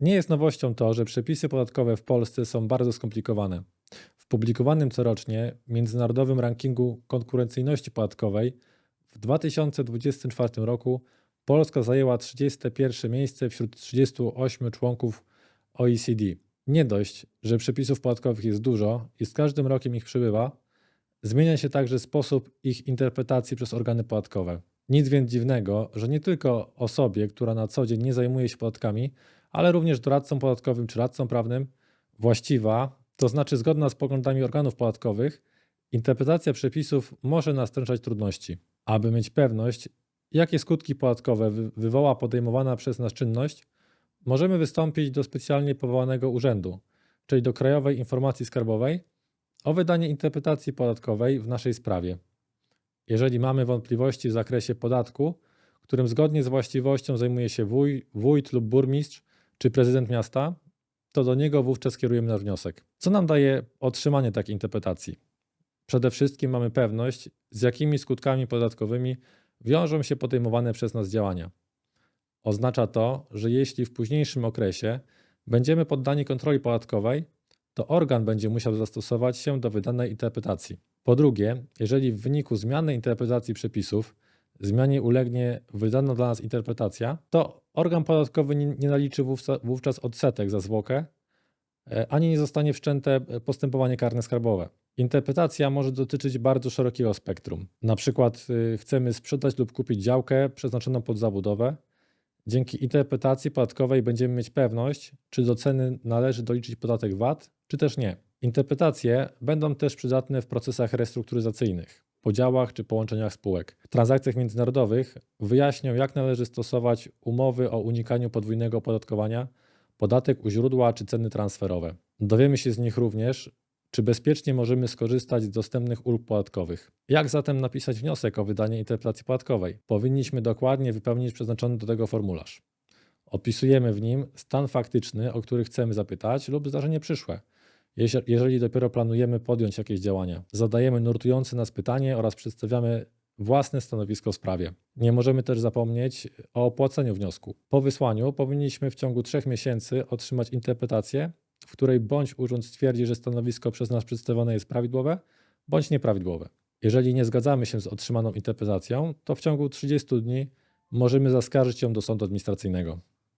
Nie jest nowością to, że przepisy podatkowe w Polsce są bardzo skomplikowane. W publikowanym corocznie międzynarodowym rankingu konkurencyjności podatkowej w 2024 roku Polska zajęła 31 miejsce wśród 38 członków OECD. Nie dość, że przepisów podatkowych jest dużo i z każdym rokiem ich przybywa, zmienia się także sposób ich interpretacji przez organy podatkowe. Nic więc dziwnego, że nie tylko osobie, która na co dzień nie zajmuje się podatkami, ale również doradcom podatkowym czy radcom prawnym, właściwa, to znaczy zgodna z poglądami organów podatkowych, interpretacja przepisów może nastręczać trudności. Aby mieć pewność, jakie skutki podatkowe wy- wywoła podejmowana przez nas czynność, możemy wystąpić do specjalnie powołanego urzędu, czyli do Krajowej Informacji Skarbowej, o wydanie interpretacji podatkowej w naszej sprawie. Jeżeli mamy wątpliwości w zakresie podatku, którym zgodnie z właściwością zajmuje się wuj, wójt lub burmistrz czy prezydent miasta, to do niego wówczas kierujemy nasz wniosek. Co nam daje otrzymanie takiej interpretacji? Przede wszystkim mamy pewność, z jakimi skutkami podatkowymi wiążą się podejmowane przez nas działania. Oznacza to, że jeśli w późniejszym okresie będziemy poddani kontroli podatkowej, to organ będzie musiał zastosować się do wydanej interpretacji. Po drugie, jeżeli w wyniku zmiany interpretacji przepisów zmianie ulegnie wydana dla nas interpretacja, to organ podatkowy nie, naliczy wówczas odsetek za zwłokę, e, ani nie zostanie wszczęte e, postępowanie karne skarbowe. Interpretacja może dotyczyć bardzo szerokiego spektrum. Na przykład y, chcemy sprzedać lub kupić działkę przeznaczoną pod zabudowę. Dzięki interpretacji podatkowej będziemy mieć pewność, czy do ceny należy doliczyć podatek VAT, czy też nie. Interpretacje będą też przydatne w procesach restrukturyzacyjnych, podziałach czy połączeniach spółek. W transakcjach międzynarodowych wyjaśnią, jak należy stosować umowy o unikaniu podwójnego opodatkowania, podatek u źródła czy ceny transferowe. Dowiemy się z nich również, czy bezpiecznie możemy skorzystać z dostępnych ulg podatkowych. Jak zatem napisać wniosek o wydanie interpretacji podatkowej? Powinniśmy dokładnie wypełnić przeznaczony do tego formularz. Opisujemy w nim stan faktyczny, o który chcemy zapytać, lub zdarzenie przyszłe. Jeżeli dopiero planujemy podjąć jakieś działania, zadajemy nurtujące nas pytanie oraz przedstawiamy własne stanowisko w sprawie. Nie możemy też zapomnieć o opłaceniu wniosku. Po wysłaniu powinniśmy w ciągu trzech miesięcy otrzymać interpretację, w której bądź urząd stwierdzi, że stanowisko przez nas przedstawione jest prawidłowe, bądź nieprawidłowe. Jeżeli nie zgadzamy się z otrzymaną interpretacją, to w ciągu 30 dni możemy zaskarżyć ją do sądu administracyjnego.